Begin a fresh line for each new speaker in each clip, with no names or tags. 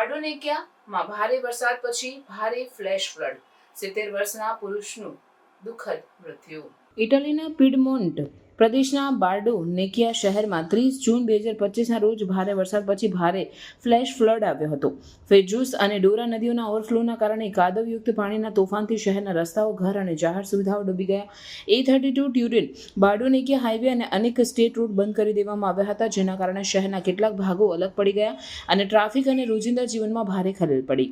બારડોનેકિયામાં ભારે વરસાદ પછી ભારે ફ્લેશ ફ્લડ સિત્તેર વર્ષના પુરુષનું દુઃખદ મૃત્યુ. ઇટાલીના પીડમોન્ટ પ્રદેશના બાર્ડો, નેકિયા શહેરમાં ત્રીસ જૂન બે હજાર પચીસના રોજ ભારે વરસાદ પછી ભારે ફ્લેશ ફ્લડ આવ્યો હતો. ફેજુસ અને ડોરા નદીઓના ઓવરફ્લોના કારણે કાદવયુક્ત પાણીના તોફાનથી શહેરના રસ્તાઓ, ઘર અને જાહેર સુવિધાઓ ડૂબી ગયા. A thirty two Turin Bardonecchia highway અને અનેક સ્ટેટ રૂટ બંધ કરી દેવામાં આવ્યા હતા, જેના કારણે શહેરના કેટલાક ભાગો અલગ પડી ગયા અને ટ્રાફિક અને રોજિંદા જીવનમાં ભારે ખલેલ પડી.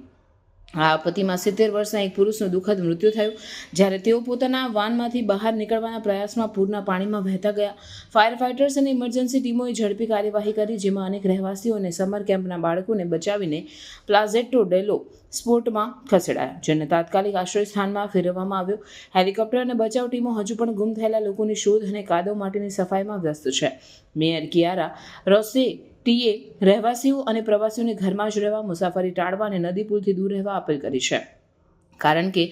આ આપત્તિમાં સિત્તેર વર્ષના એક પુરુષનું દુઃખદ મૃત્યુ થયું. જ્યારે તેઓ પોતાના વાનમાંથી બહાર નીકળવાના પ્રયાસમાં પૂરના પાણીમાં વહેતા ગયા. ફાયર ફાઇટર્સ અને ઇમરજન્સી ટીમોએ ઝડપી કાર્યવાહી કરી, જેમાં અનેક રહેવાસીઓ અને સમર કેમ્પના બાળકોને બચાવીને પ્લાઝેટો ડેલો સ્પોર્ટમાં ખસેડાયા, જેને તાત્કાલિક આશ્રય સ્થાનમાં ફેરવવામાં આવ્યો. હેલિકોપ્ટર અને બચાવ ટીમો હજુ પણ ગુમ થયેલા લોકોની શોધ અને કાદવ માટેની સફાઈમાં વ્યસ્ત છે. મેયર કિયારા રોસે ટીએ રહેવાસીઓ અને પ્રવાસીઓને ઘરમાં જ રહેવા, મુસાફરી ટાળવા અને નદી પુલથી દૂર રહેવા અપીલ કરી છે. કારણ કે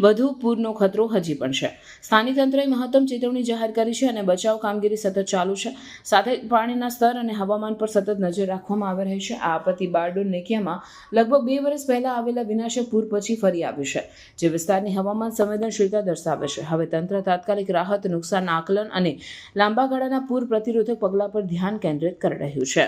વધુ પૂરનો ખતરો હજી પણ છે. સ્થાનિક તંત્રએ મહત્તમ ચેતવણી જાહેર કરી છે અને બચાવ કામગીરી સતત ચાલુ છે. સાથે પાણીના સ્તર અને હવામાન પર સતત નજર રાખવામાં આવી રહી છે. આ આપત્તિ બારડોન નેકિયામાં લગભગ બે વર્ષ પહેલાં આવેલા વિનાશક પૂર પછી ફરી આવ્યું છે, જે વિસ્તારની હવામાન સંવેદનશીલતા દર્શાવે છે. હવે તંત્ર તાત્કાલિક રાહત, નુકસાન, આકલન અને લાંબા ગાળાના પૂર પ્રતિરોધક પગલાં પર ધ્યાન કેન્દ્રિત કરી રહ્યું છે.